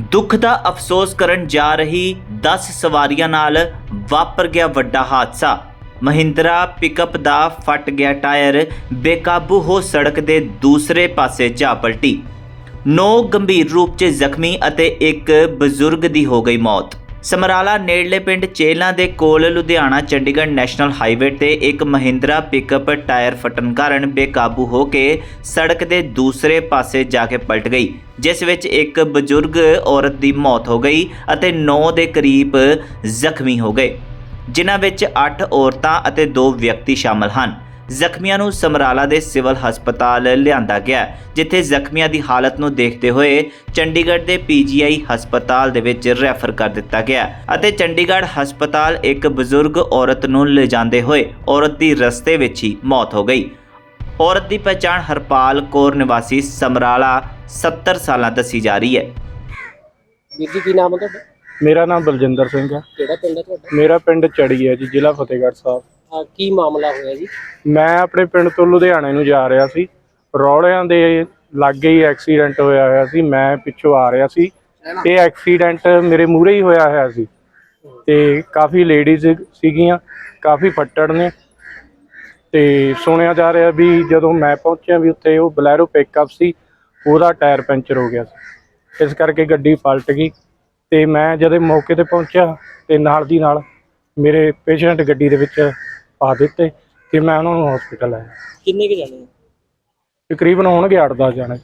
ਦੁੱਖ ਦਾ ਅਫਸੋਸ ਕਰਨ ਜਾ ਰਹੀ 10 ਸਵਾਰੀਆਂ ਨਾਲ ਵਾਪਰ ਗਿਆ ਵੱਡਾ ਹਾਦਸਾ। ਮਹਿੰਦਰਾ ਪਿਕਅਪ ਦਾ ਫਟ ਗਿਆ ਟਾਇਰ, ਬੇਕਾਬੂ ਹੋ ਸੜਕ ਦੇ ਦੂਸਰੇ ਪਾਸੇ ਜਾ ਪਲਟੀ। ਨੌ ਗੰਭੀਰ ਰੂਪ 'ਚ ਜ਼ਖਮੀ ਅਤੇ ਇੱਕ ਬਜ਼ੁਰਗ ਦੀ ਹੋ ਗਈ ਮੌਤ। ਸਮਰਾਲਾ ਨੇੜਲੇ ਪਿੰਡ ਚੇਲਾ ਦੇ ਕੋਲ ਲੁਧਿਆਣਾ ਚੰਡੀਗੜ੍ਹ ਨੈਸ਼ਨਲ ਹਾਈਵੇ ਤੇ ਇੱਕ ਮਹਿੰਦਰਾ ਪਿਕਅਪ ਟਾਇਰ ਫਟਣ ਕਾਰਨ ਬੇਕਾਬੂ ਹੋ ਕੇ ਸੜਕ ਦੇ ਦੂਸਰੇ ਪਾਸੇ ਜਾ ਕੇ ਪਲਟ ਗਈ, ਜਿਸ ਵਿੱਚ ਇੱਕ ਬਜ਼ੁਰਗ ਔਰਤ ਦੀ ਮੌਤ ਹੋ ਗਈ ਅਤੇ 9 ਦੇ ਕਰੀਬ ਜ਼ਖਮੀ ਹੋ ਗਏ। ਜਿਨ੍ਹਾਂ ਵਿੱਚ 8 ਔਰਤਾਂ ਅਤੇ 2 ਵਿਅਕਤੀ ਸ਼ਾਮਲ ਹਨ। ਜ਼ਖਮੀਆਂ ਨੂੰ ਸਮਰਾਲਾ ਦੇ ਸਿਵਲ ਹਸਪਤਾਲ ਲਿਆਂਦਾ ਗਿਆ ਜਿੱਥੇ ਜ਼ਖਮੀਆਂ ਦੀ ਹਾਲਤ ਨੂੰ ਦੇਖਦੇ ਹੋਏ ਚੰਡੀਗੜ੍ਹ ਦੇ ਪੀਜੀਆਈ ਹਸਪਤਾਲ ਦੇ ਵਿੱਚ ਰੈਫਰ ਕਰ ਦਿੱਤਾ ਗਿਆ ਅਤੇ ਚੰਡੀਗੜ੍ਹ ਹਸਪਤਾਲ ਇੱਕ ਬਜ਼ੁਰਗ ਔਰਤ ਨੂੰ ਲਿਜਾਂਦੇ ਹੋਏ ਔਰਤ ਦੀ ਰਸਤੇ ਵਿੱਚ ਹੀ ਮੌਤ ਹੋ ਗਈ। ਔਰਤ ਦੀ ਪਛਾਣ ਹਰਪਾਲ ਕੌਰ ਨਿਵਾਸੀ ਸਮਰਾਲਾ 70 ਸਾਲਾਂ ਦੱਸੀ ਜਾ ਰਹੀ ਹੈ। ਵੀਰ ਜੀ ਕੀ ਨਾਮ ਹੈ ਤੁਹਾਡਾ? ਮੇਰਾ ਨਾਮ ਬਲਜਿੰਦਰ ਸਿੰਘ ਹੈ। ਕਿਹੜਾ ਪਿੰਡ ਹੈ ਤੁਹਾਡਾ? ਮੇਰਾ ਪਿੰਡ ਚੜੀ ਹੈ ਜੀ ਜ਼ਿਲ੍ਹਾ ਫਤਿਹਗੜ੍ਹ ਸਾਹਿਬ। ਆਹ ਕੀ ਮਾਮਲਾ ਹੋਇਆ ਜੀ? ਮੈਂ ਆਪਣੇ ਪਿੰਡ ਤੋਂ ਲੁਧਿਆਣੇ ਨੂੰ ਜਾ ਰਿਹਾ ਸੀ। ਰੌਲਿਆਂ ਦੇ ਲਾਗੇ ਹੀ ਐਕਸੀਡੈਂਟ ਹੋਇਆ ਹੋਇਆ ਸੀ। ਮੈਂ ਪਿੱਛੋਂ ਆ ਰਿਹਾ ਸੀ। ਇਹ ਐਕਸੀਡੈਂਟ ਮੇਰੇ ਮੂਹਰੇ ਹੀ ਹੋਇਆ ਹੋਇਆ ਸੀ। ਤੇ ਕਾਫੀ ਲੇਡੀਜ਼ ਸੀਗੀਆਂ, ਕਾਫੀ ਫੱਟੜ ਨੇ। ਤੇ ਸੁਣਿਆ ਜਾ ਰਿਹਾ ਵੀ ਜਦੋਂ ਮੈਂ ਪਹੁੰਚਿਆ ਵੀ ਉੱਥੇ ਉਹ ਬਲੈਰੋ ਪਿਕਅਪ ਸੀ, ਉਹਦਾ ਟਾਇਰ ਪੈਂਚਰ ਹੋ ਗਿਆ ਸੀ। ਇਸ ਕਰਕੇ ਗੱਡੀ ਪਲਟ ਗਈ। ਤੇ ਮੈਂ ਜਦੋਂ ਮੌਕੇ ਤੇ ਪਹੁੰਚਿਆ ਤੇ ਨਾਲ ਦੀ ਨਾਲ ਮੇਰੇ ਪੇਸ਼ੈਂਟ ਗੱਡੀ ਦੇ ਵਿੱਚ ਪਾ ਦਿੱਤੇ ਤੇ ਮੈਂ ਉਹਨਾਂ ਨੂੰ ਹਸਪੀਟਲ ਲਾਇਆ ਕਿੰਨੇ ਕੁ ਜਾਣੇ ਆ? ਤਕਰੀਬਨ ਹੋਣਗੇ 8-10 ਜਾਣੇ।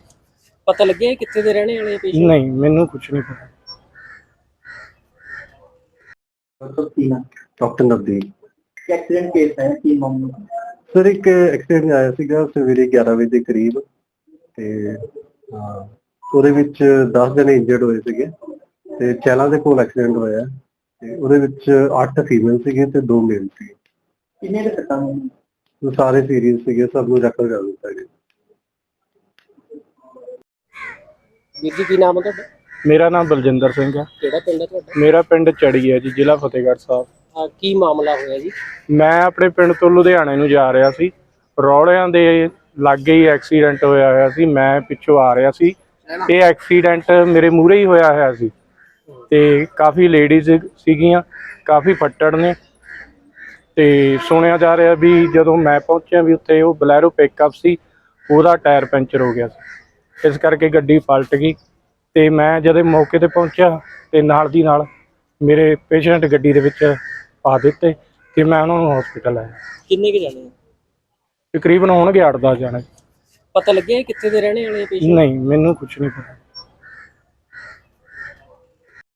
ਪਤਾ ਲੱਗਿਆ ਇਹ ਕਿੱਥੇ ਦੇ ਰਹਿਣੇ ਵਾਲੇ ਪੇਸ਼ੈਂਟ ਨਹੀਂ ਮੈਨੂੰ ਕੁਝ ਨਹੀਂ ਪਤਾ। ਡਾਕਟਰ ਨਵਦੀਪ। ਐਕਸੀਡੈਂਟ ਕੇਸ ਹੈ ਕੀ ਮਾਮਲਾ? ਸਰ ਇੱਕ ਐਕਸੀਡੈਂਟ ਆਇਆ ਸੀਗਾ ਸਵੇਰੇ 11 ਵਜੇ ਦੇ ਕਰੀਬ ਤੇ ਅਹ, ਉਹਦੇ ਵਿੱਚ 10 ਜਣੇ ਇੰਜਰਡ ਹੋਏ ਸੀਗੇ ਤੇ ਚੈਲਾ ਦੇ ਕੋਲ ਐਕਸੀਡੈਂਟ ਹੋਇਆ ਤੇ ਉਹਦੇ ਵਿੱਚ 8 ਫੀਮੇਲ ਸੀਗੇ ਤੇ 2 ਮੇਲ ਸੀਗੇ। ਕਿੰਨੇ ਦੇ ਸੱਟਾਂ ਹੋਈਆਂ? ਉਹ ਸਾਰੇ ਸੀਰੀਅਸ ਸੀਗੇ ਸਭ ਨੂੰ ਰੈਫਰ ਕਰ ਦਿੱਤਾ ਗਿਆ। ਵੀਰ ਜੀ ਕੀ ਨਾਮ ਹੈ ਤੁਹਾਡਾ? ਮੇਰਾ ਨਾਮ ਬਲਜਿੰਦਰ ਸਿੰਘ ਹੈ। ਕਿਹੜਾ ਪਿੰਡ ਹੈ ਤੁਹਾਡਾ? ਮੇਰਾ ਪਿੰਡ ਚੜੀ ਹੈ ਜੀ ਜ਼ਿਲ੍ਹਾ ਫਤਿਹਗੜ੍ਹ ਸਾਹਿਬ। ਕੀ ਮਾਮਲਾ ਹੋਇਆ ਜੀ? ਮੈਂ ਆਪਣੇ ਪਿੰਡ ਤੋਂ ਲੁਧਿਆਣੇ ਨੂੰ ਜਾ ਰਿਹਾ ਸੀ। ਰੌਲਿਆਂ ਦੇ ਲਾਗੇ ਹੀ ਐਕਸੀਡੈਂਟ ਹੋਇਆ ਹੋਇਆ ਸੀ ਮੈਂ ਪਿੱਛੋਂ ਆ ਰਿਹਾ ਸੀ। ਇਹ ਐਕਸੀਡੈਂਟ ਮੇਰੇ ਮੂਹਰੇ ਹੀ ਹੋਇਆ ਹੋਇਆ ਸੀ। ਤੇ ਕਾਫੀ ਲੇਡੀਜ਼ ਸੀਗੀਆਂ ਕਾਫੀ ਫੱਟੜ ਨੇ। ਤੇ ਸੁਣਿਆ ਜਾ ਰਿਹਾ ਵੀ ਜਦੋਂ ਮੈਂ ਪਹੁੰਚਿਆ ਵੀ ਉੱਥੇ ਉਹ ਬਲੈਰੋ ਪਿਕਅਪ ਸੀ ਉਹਦਾ ਟਾਇਰ ਪੈਂਚਰ ਹੋ ਗਿਆ ਸੀ। ਇਸ ਕਰਕੇ ਗੱਡੀ ਪਲਟ ਗਈ ਤੇ ਮੈਂ ਜਦੋਂ ਮੌਕੇ ਤੇ ਪਹੁੰਚਿਆ ਤੇ ਨਾਲ ਦੀ ਨਾਲ ਮੇਰੇ ਪੇਸ਼ੈਂਟ ਗੱਡੀ ਦੇ ਵਿੱਚ ਪਾ ਦਿੱਤੇ ਤੇ ਮੈਂ ਉਹਨਾਂ ਨੂੰ ਹਸਪੀਟਲ ਲਾਇਆ ਕਿੰਨੇ ਕੁ ਜਾਣੇ ਆ? ਤਕਰੀਬਨ ਹੋਣਗੇ 8-10 ਜਾਣੇ। ਪਤਾ ਲੱਗਿਆ ਇਹ ਕਿੱਥੇ ਦੇ ਰਹਿਣੇ ਵਾਲੇ ਪੇਸ਼ੈਂਟ ਨਹੀਂ ਮੈਨੂੰ ਕੁਝ ਨਹੀਂ ਪਤਾ।